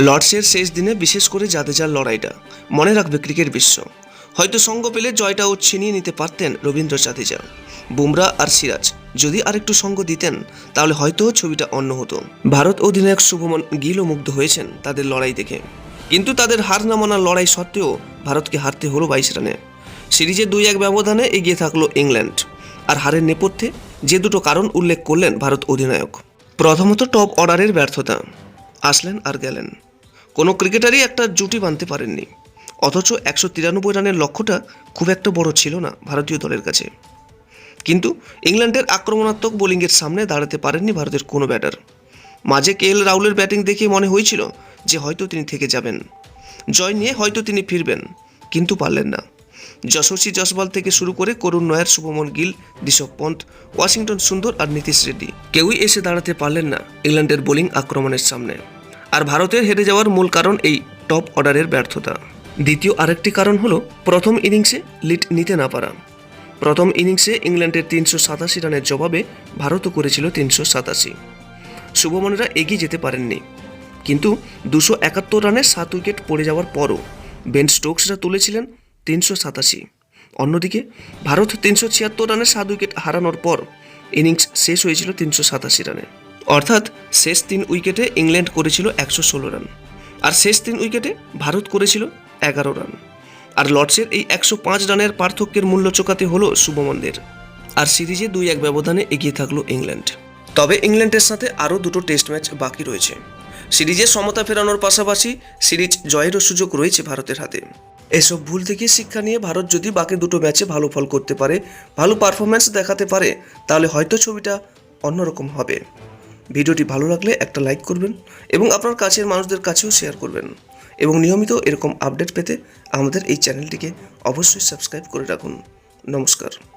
লর্ডসের শেষ দিনে বিশেষ করে জাদেজার লড়াইটা মনে রাখবে ক্রিকেট বিশ্ব। হয়তো সঙ্গ পেলে জয়টাও ছিনিয়ে নিতে পারতেন রবীন্দ্র জাদেজা, বুমরা আর সিরাজ। যদি আরেকটু সঙ্গ দিতেন, তাহলে হয়তো ছবিটা অন্য হতো। ভারত অধিনায়ক শুভমন গিলও মুগ্ধ হয়েছেন তাদের লড়াই দেখে। কিন্তু তাদের হার না মানার লড়াই সত্ত্বেও ভারতকে হারতে হলো বাইশ রানে। সিরিজে দুই এক ব্যবধানে এগিয়ে থাকল ইংল্যান্ড। আর হারের নেপথ্যে যে দুটো কারণ উল্লেখ করলেন ভারত অধিনায়ক। প্রথমত টপ অর্ডারের ব্যর্থতা। আসলেন আর গেলেন। কোনো ক্রিকেটারই একটা জুটি বাঁধতে পারেননি। অথচ একশো তিরানব্বই রানের লক্ষ্যটা খুব একটা বড় ছিল না ভারতীয় দলের কাছে। কিন্তু ইংল্যান্ডের আক্রমণাত্মক বোলিংয়ের সামনে দাঁড়াতে পারেননি ভারতের কোনো ব্যাটার। মাঝে কে এল রাহুলের ব্যাটিং দেখে মনে হয়েছিল যে হয়তো তিনি থেকে যাবেন। জয় নিয়ে হয়তো তিনি ফিরবেন, কিন্তু পারলেন না। যশস্বী জসওয়াল থেকে শুরু করে করুণ নয়ার, শুভমন গিল, ঋষভ পন্থ, ওয়াশিংটন সুন্দর আর নীতিশ রেড্ডি। কেউই এসে দাঁড়াতে পারলেন না ইংল্যান্ডের বোলিং আক্রমণের সামনে। আর ভারতের হেরে যাওয়ার মূল কারণ এই টপ অর্ডারের ব্যর্থতা। দ্বিতীয় আরেকটি কারণ হলো, প্রথম ইনিংসে লিড নিতে না পারা। প্রথম ইনিংসে ইংল্যান্ডের তিনশো সাতাশি রানের জবাবে ভারতও করেছিল তিনশো সাতাশি। শুভমনেরা এগিয়ে যেতে পারেননি। কিন্তু দুশো একাত্তর রানে সাত উইকেট পড়ে যাওয়ার পরও বেন স্টোকসরা তুলেছিলেন তিনশো সাতাশি। অন্যদিকে, ভারত তিনশো ছিয়াত্তর রানে সাত উইকেট হারানোর পর ইনিংস শেষ হয়েছিল তিনশো সাতাশি রানে। অর্থাৎ শেষ তিন উইকেটে ইংল্যান্ড করেছিল একশো ষোলো রান। আর শেষ তিন উইকেটে ভারত করেছিল এগারো রান। আর লর্ডসের এই একশো পাঁচ রানের পার্থক্যের মূল্য চোকাতে হলো শুভমনদের। আর সিরিজে দুই এক ব্যবধানে এগিয়ে থাকল ইংল্যান্ড। তবে ইংল্যান্ডের সাথে আরও দুটো টেস্ট ম্যাচ বাকি রয়েছে। সিরিজে সমতা ফেরানোর পাশাপাশি সিরিজ জয়েরও সুযোগ রয়েছে ভারতের হাতে। এসব ভুল থেকে শিক্ষা নিয়ে ভারত যদি বাকি দুটো ম্যাচে ভালো ফল করতে পারে, ভালো পারফরম্যান্স দেখাতে পারে, তাহলে হয়তো ছবিটা অন্যরকম হবে। ভিডিওটি ভালো লাগলে একটা লাইক করবেন এবং আপনার কাছের মানুষদের কাছেও শেয়ার করবেন। এবং নিয়মিত এরকম আপডেট পেতে আমাদের এই চ্যানেলটিকে অবশ্যই সাবস্ক্রাইব করে রাখুন। নমস্কার।